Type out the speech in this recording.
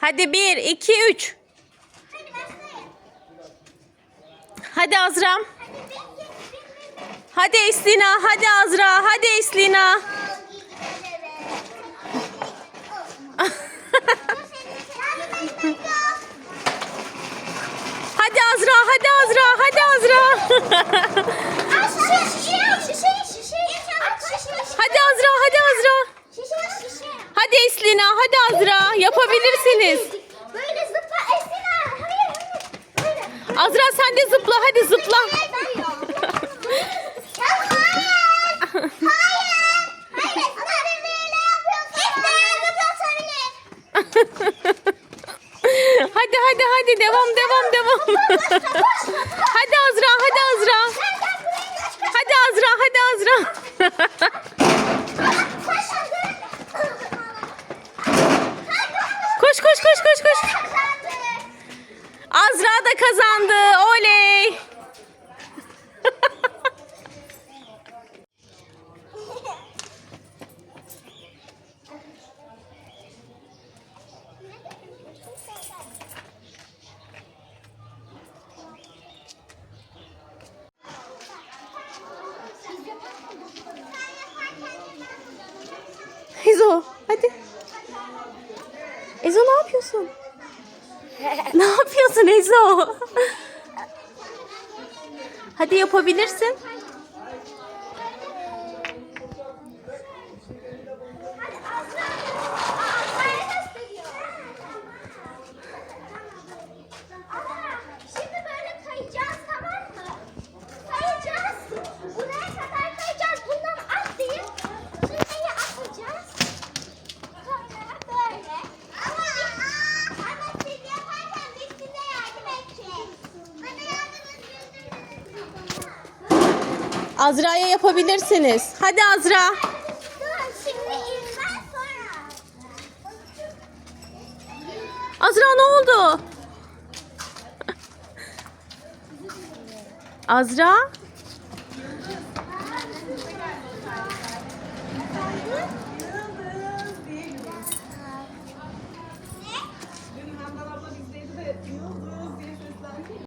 Hadi bir, iki, üç. Hadi başlayın. Hadi Azram. Hadi Eslina. Hadi Azra. Hadi Eslina. Hadi Azra. Hadi Azra. Hadi Azra. Al şişe, şişe, şişe, şişe. Aç şişe, hadi Azra. Hadi Azra. şişe, şişe. Hadi Eslina. Hadi Azra. Yapabilirsiniz. Böyle zıpla Esina. Hayır, hayır. Böyle. Azra sen de zıpla. Hadi zıpla. Hayır. Hayır. Hadi hadi hadi. Devam devam devam. hadi Azra. Hadi Azra. Kazandı. Oley. Ezo hadi. Ezo ne yapıyorsun? ne yapıyorsun Ezo? hadi yapabilirsin. Azra'ya yapabilirsiniz. Hadi Azra. Azra ne oldu? Azra?